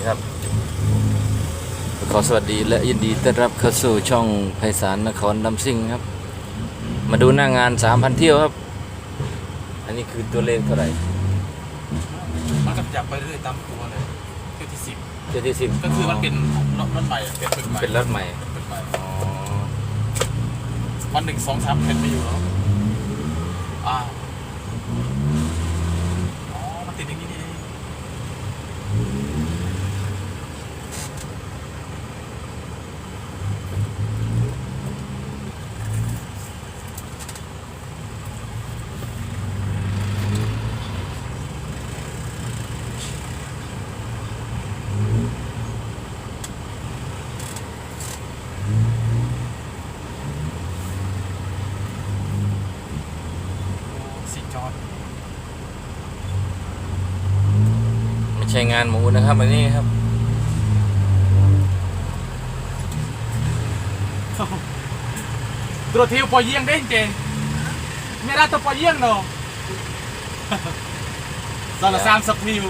นี่ครับ ขอสวัสดีและยินดีต้อนรับเข้าสู่ช่องไพศาลนครดำซิ่งครับ มาดูหน้างาน 3,000 เที่ยวครับ อันนี้คือตัวเลขเท่าไหร่มันก็จับไปเรื่อยตามตัวเลยเที่ยวที่สิบเที่ยวที่สิบก็คือมันเป็นรถรถใหม่อะเป็นปึกใหม่เป็นรถใหม่ปึกใหม่อ๋อวันหนึ่งสองสามเป็นไปอยู่แล้วอ่าอ๋อมันติดอย่างนี้นี่เองสิจอด ไม่ ใช่งานหมูนะครับอันนี้ครับตัวเที่ยวปอเยี่ยงได้จริงไม่ได้ตัวปอเยี่ยงเนาะตอนละสามสิบทิว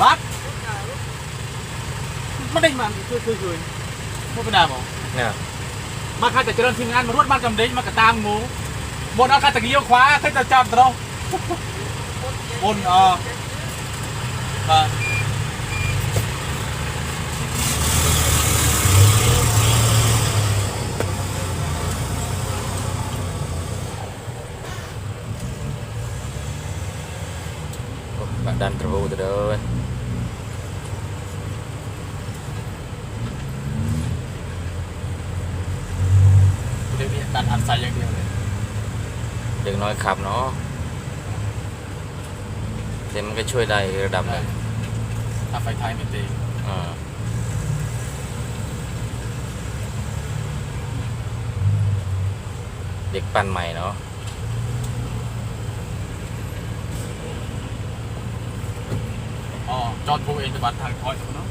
บักไม่ได้มันคือคือคือไม่เป็นไรหรอเนี่ย มาข้าจะเจริญทีมงานมารวดบ้านกำเด้งมากระตามหมูบนเอาข้าตะเกียวขวาข้าจะจับตรงบนเออมาดันตรูตัวเด้อดี๋ยวนี้การอัด ใส่อย่างเดียวเลยเด็กน้อยขับเนาะแต่มันก็ช่วยได้ระดับหนึ่งถ้าไฟท้ายไม่ตีอ่าเด็กปั้นใหม่เนาะอ๋อจอดพูเองจะบัดทางถอยเนาะ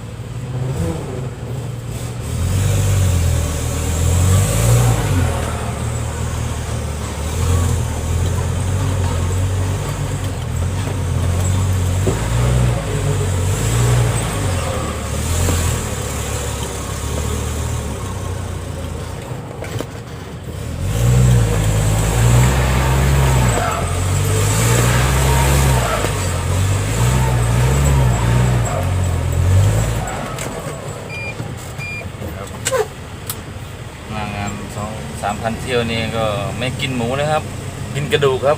มางานสองสาม พันเที่ยวนี่ก็ไม่กินหมูนะครับ กินกระดูกครับ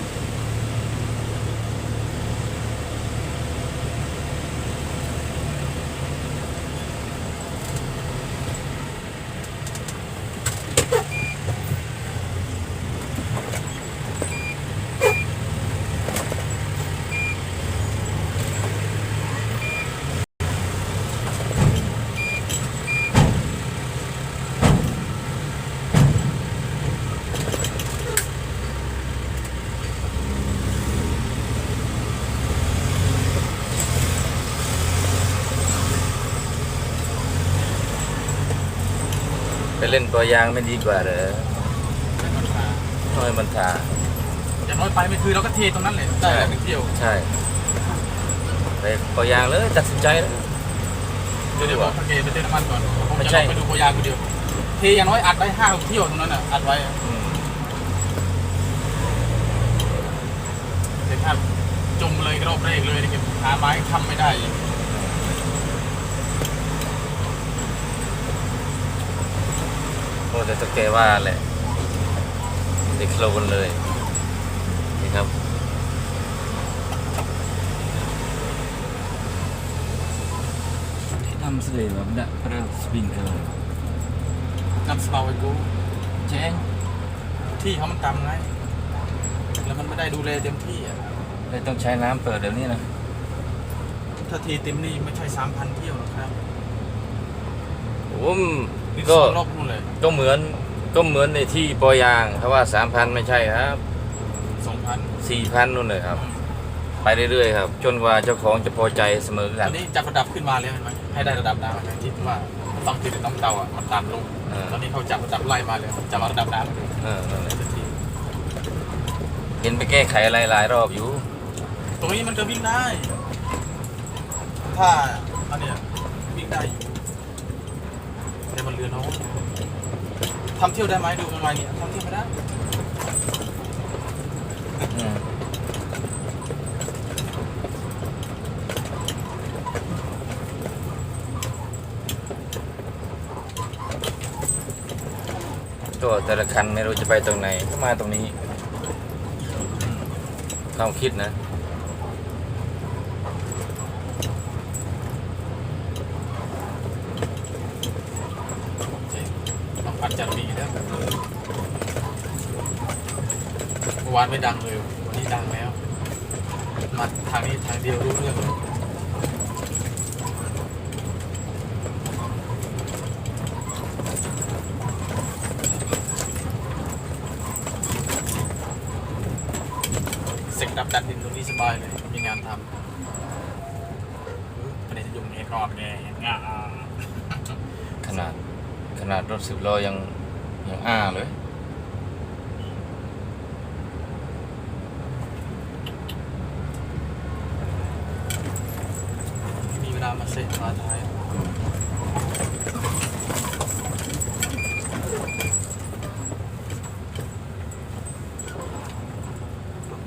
เล่นตัวยางไม่ดีกว่าเหรอไม่มันขาทำไมมันทาอย่างน้อยไปไม่คือเราก็เทตรงนั้นเลยได้หนึ่งเที่ยวใช่ไปตัวยางเลยตัดสินใจเลยเดี๋ยวเดี๋ยวบอกโอเคไปเติมน้ำมันก่อนผมไม่จะใช่ลองไปดูโปรยางคนเดียวเทอย่างน้อยอัดได้ห้าหกเที่ยวตรงนั้นอะอัดไว้อะอืมแต่ถ้าจมเลยกระโดดเบรกเลยนี่คือหาไม้ค้ำไม่ได้อี กโอ้แต่ตะแกว่าแหละเด็กโคลนเลยนี่ครับที่ทำเสลแบบดักพระสปริงเกอร์นำสมาไว้กูแจ้งที่เขามันต่ำไงแล้วมันไม่ได้ดูแลเต็มที่อะเลยต้องใช้น้ำเปิดเดี๋ยวนี้นะถ้าทีเต็มนี่ไม่ใช่สามพันเที่ยวหรอกครับโอ้ม นี่ก็สองรอบนู่นเลยก็เหมือนก็เหมือนในที่ปอยางเขาว่าสามพันไม่ใช่ครับสองพันสี่พันนู่นเลยครับ ไปเรื่อยๆครับ จนกว่าเจ้าของจะพอใจเสมอกัอันนนี้จับระดับขึ้นมาแล้วเห็นไหมให้ได้ระดับดาวที่ว่าต้องติดน้องเตาอะมันตันลงเออตอนนี้เขาจับจับไล่มาเลยจับมาระดับน้ำเลยเออนั่นแหละทันทีเห็นไปแก้ไขอะไรหลายรอบอยู่ ตรงนี้มันก็วิ่งได้ ถ้าอันเนี้ยวิ่งได้อยู่ แต่มันเรือน้อยทำเที่ยวได้ไหมดูมันมาเนี่ยทำเที่ยวไม่ได้อืมตัวแต่ละคันไม่รู้จะไปตรงไหนก็มาตรงนี้ ความคิดนะ ต้องปัดจัดดีนะเมื่อ วานไม่ดังเลยวันนี้ดังแล้วมาทางนี้ทางเดียวรู้เรื่องเลยเสกดับดันดินตรงนี้สบายเลย มีงานทำประเด็นจะยุ่งเอกรอบไงงาขนาดขนาดรถสิบล้อยังยังอ้าเลย มีเวลามาเซ็ตมาท้าย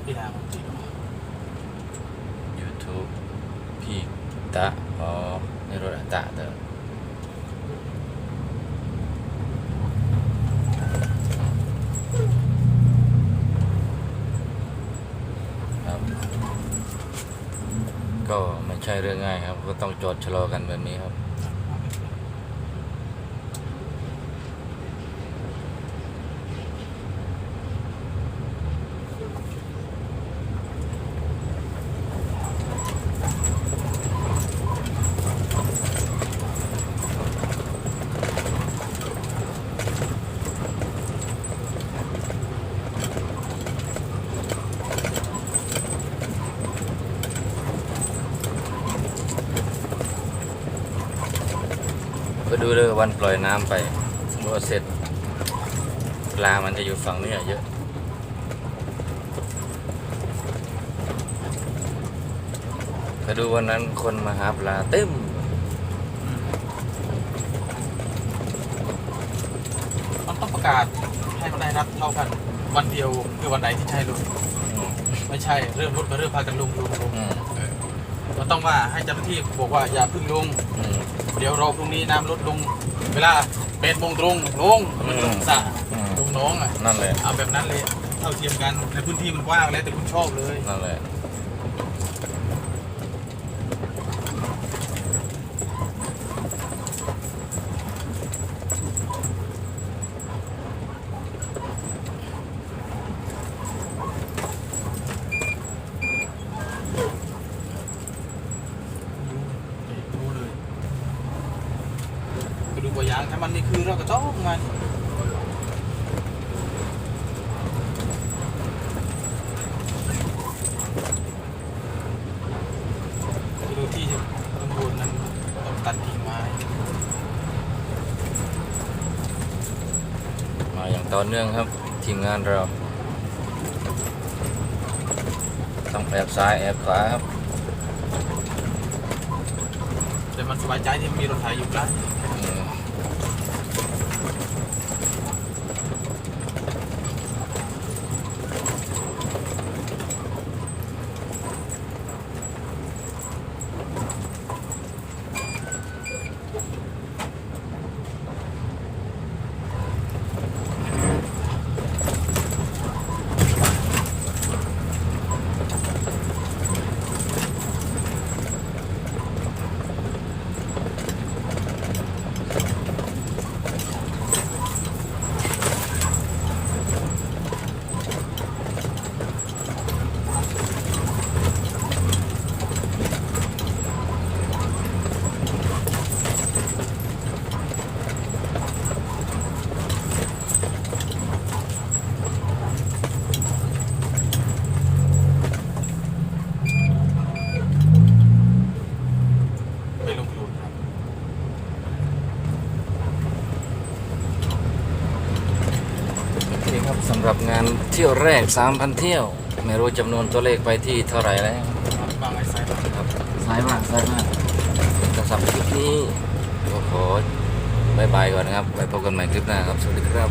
พี่ดาวจริง YouTube พี่ตะอ๋อในรถอะตะเติมครับ ก็ไม่ ใช่เรื่องง่ายครับ ก็ต้องจอดชะลอกันแบบนี้ครับ ก็ดูเลยวันปล่อยน้ำไปสมมติว่าเสร็จปลามันจะอยู่ฝั่งนี้เยอะก็ดูวันนั้นคนมาหาปลาเต็มมันต้องประกาศให้มันได้รับเท่ากัน วันเดียวคือวันไหนที่ใช่ลงอืมไม่ใช่เริ่มรถก็เริ่มพากันลงลงลง อืมเออมันต้องว่าให้เจ้าหน้าที่บอกว่าอย่าเพึ่งลงอืมเดี๋ยวรอพรุ่งนี้น้ำลดลง เวลาเป็นโมงตรงลงมันลงสระอืม ลงน้องอะนั่นแหละเอาแบบนั้นเลยเท่าเทียมกันในพื้นที่มันกว้างแล้วแต่คุณชอบเลย นั่นแหละ รู้เลยไปดูตัวอย่างถ้า มันไม่คือเราก็จ้องมันไปดูที่ตำบลนั้นต้องตัดกิ่งไม้มาอย่างต่อเนื่องครับทีมงานเรา ต้องแอบซ้ายแอบขวาครับแต่มันสบายใจที่มีรถไถอยู่ใกล้ สำหรับงานเที่ยวแรก 3,000 เที่ยว ไม่รู้จำนวนตัวเลขไปที่เท่าไหร่แล้วบางไอ้ไซส์บางครับสายมากสายมากสำหรับคลิปนี้ก็ขอบายบายก่อนนะครับไว้พบกันใหม่คลิปหน้าครับ สวัสดีครับ